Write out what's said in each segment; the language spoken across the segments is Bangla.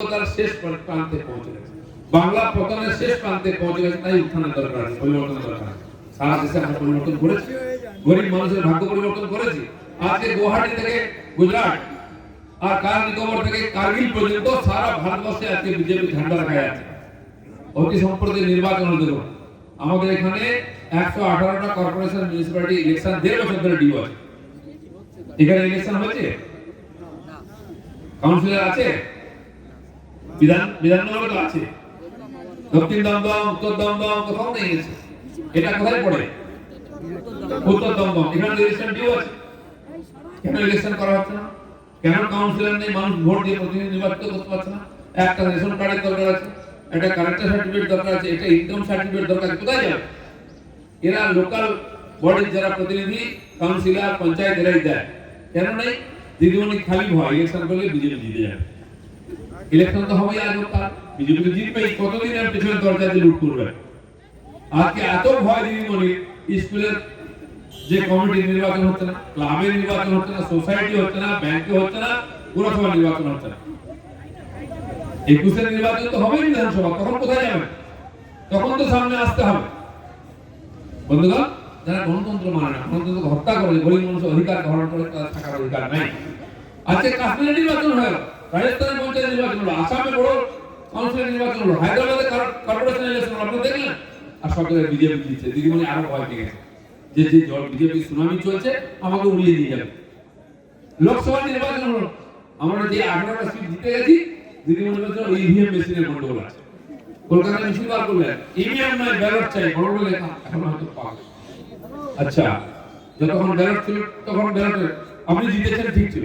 তার শেষ প্রান্তে পৌঁছে গেছে। বাংলা পতনের শেষ প্রান্তে পৌঁছে গেছে, তাই উত্থানের দরকার আছে, পরিবর্তনের দরকার সারা দেশে আমরা পরিবর্তন করেছি, গরিব মানুষের ভাগ্য পরিবর্তন করেছি। আজকে গুয়াহাটি থেকে গুজরাট, আর কার নিকোবর থেকে কার্গিল পর্যন্ত সারা ভারতবর্ষে আজকে বিজেপি ঝান্ডা রাখা আছে। অতি সম্প্রতি নির্বাচন হতে আমাদের এখানে একশো আঠারোটা কর্পোরেশন মিউনিসিপ্যালিটি ইলেকশন দেড় বছর ধরে ডিউ আছে। এখানে ইলেকশন হয়েছে কাউন্সিলর আছে? বিধান বিধাননগরে তো আছে। দক্ষিণ দমদম উত্তর দমদম কোথাও নেই এটা কোথায় পড়ে? উত্তর দমদম এখানে ইলেকশন ডিউ আছে। কেন ইলেকশন করা হচ্ছে না? কেন কাউন্সিলর নেই? মানুষ ভোট দিয়ে প্রতিনিধি নির্বাচিত করতে পারছে না। একটা রেশন কার্ডের দরকার আছে, একটা কারেক্টার সার্টিফিকেট দরকার আছে এটা ইনকাম সার্টিফিকেট দরকার কোথায় যাবে? এরা লোকাল বডির যারা প্রতিনিধি কাউন্সিলর পঞ্চায়েত, এরাই দেয়। কেন নেই? দিদিমণি খালি ভয় ইলেকশন করলে বিজেপি জিতে যাবে। ইলেকশন তো হবেই আজ কাল বিজেপি তো জিতবেই কতদিন আর পেছনে দরজা দিয়ে লুট করবে? আজকে এত ভয় দিদিমণি স্কুলের যে কমিটি নির্বাচন হচ্ছে না, ক্লাবের নির্বাচন হচ্ছে না, সোসাইটি হচ্ছে না, ব্যাংকে হচ্ছে না, পুরসভা নির্বাচন হচ্ছে না। একুশের নির্বাচন তো হবেই বিধানসভা, তখন কোথায় যাবে? তখন তো সামনে আসতে হবে। বন্ধুগণ, যারা গণতন্ত্র মানে না গণতন্ত্র হত্যা করে, গরিব মানুষের অধিকার গ্রহণ করে, তাদের থাকার অধিকার নাই। আজকে কাশ্মীরে নির্বাচন হলো রাজস্থানে পঞ্চায়েত নির্বাচন হলো, আসামে বড় কাউন্সিলের নির্বাচন হলো, হায়দ্রাবাদে কর্পোরেশন ইলেকশন হলো, আপনারা দেখলেন? আর জায়গায় বিজেপি জিতছে দিদিমণি আরও ভয় পেয়ে গেছে। যে যে জল বিজেপি সুনামি চলছে আমাকে উড়িয়ে দিয়ে যাবে। লোকসভা নির্বাচন হলো, আমরা যে আঠারোটা সিট জিতে গেছি, দিদিমণি বলছে ইভিএম মেশিনের গন্ডগোল আছে। কলকাতা মিছিল বার করলেন ইভিএম নয় ব্যালট চাই, বড় বড় লেখা এখন হয়তো পাবে আচ্ছা যতক্ষণ ব্যালট ছিল তখন ব্যালট আপনি জিতেছেন, ঠিক ছিল।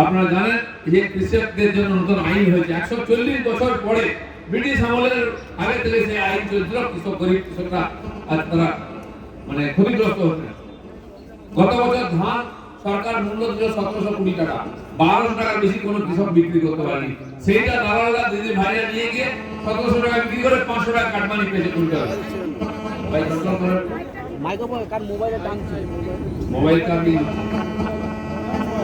আপনারা জানেন যে কৃষকদের জন্য নতুন আইন হয়েছে। একশো চল্লিশ বছর পরে ব্রিটিশ আমলের আগে থেকে সেই আইন চলছিল কৃষক গরিব কৃষকরা আজ তারা মানে ক্ষতিগ্রস্ত হচ্ছে। গত বছর ধান সরকার মূল্য দিল সতেরোশো কুড়ি টাকা। বারোশো টাকার বেশি কোনো কৃষক বিক্রি করতে পারেনি। সেইটা দালালরা দিদি ভাইরা নিয়ে গিয়ে সতেরোশো টাকা বিক্রি করে পাঁচশো টাকা কাটমানি পেয়েছে মাইক্রোফোন কার মোবাইলে মোবাইল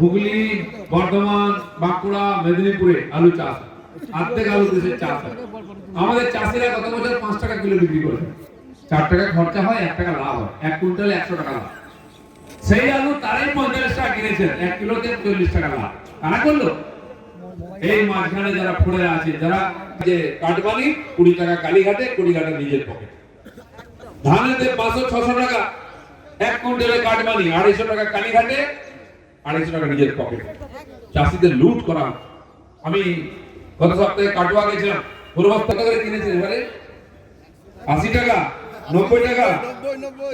হুগলি, বর্ধমান, বাঁকুড়া, মেদিনীপুরে আলু চাষ। অর্ধেক আলু দেশের চাষ। আমাদের চাষিরা গত বছর পাঁচ টাকা কিলো বিক্রি করে। চার টাকা খরচা হয়, এক টাকা লাভ হয়। এক কুইন্টালে একশো টাকা লাভ। সেই আলু তারাই পঞ্চাশ টাকা কিনেছেন। এক কিলোতে চল্লিশ টাকা লাভ। কারা করল? এই মাঝখানে যারা পড়ে আছে, যারা যে কাটবানি কুড়ি টাকা কালীঘাটে কুড়ি ঘাটে নিজের পকেট ধানেতে পাঁচশো ছশো টাকা, এক কুইন্টালে কাটবানি আড়াইশো টাকা কালীঘাটে, আড়াইশো টাকা নিজের পকেটে চাষিদের লুট করা আমি গত সপ্তাহে কাটোয়া গেছিলাম পূর্বাস্ত করে কিনেছে এবারে। আশি টাকা, নব্বই টাকা।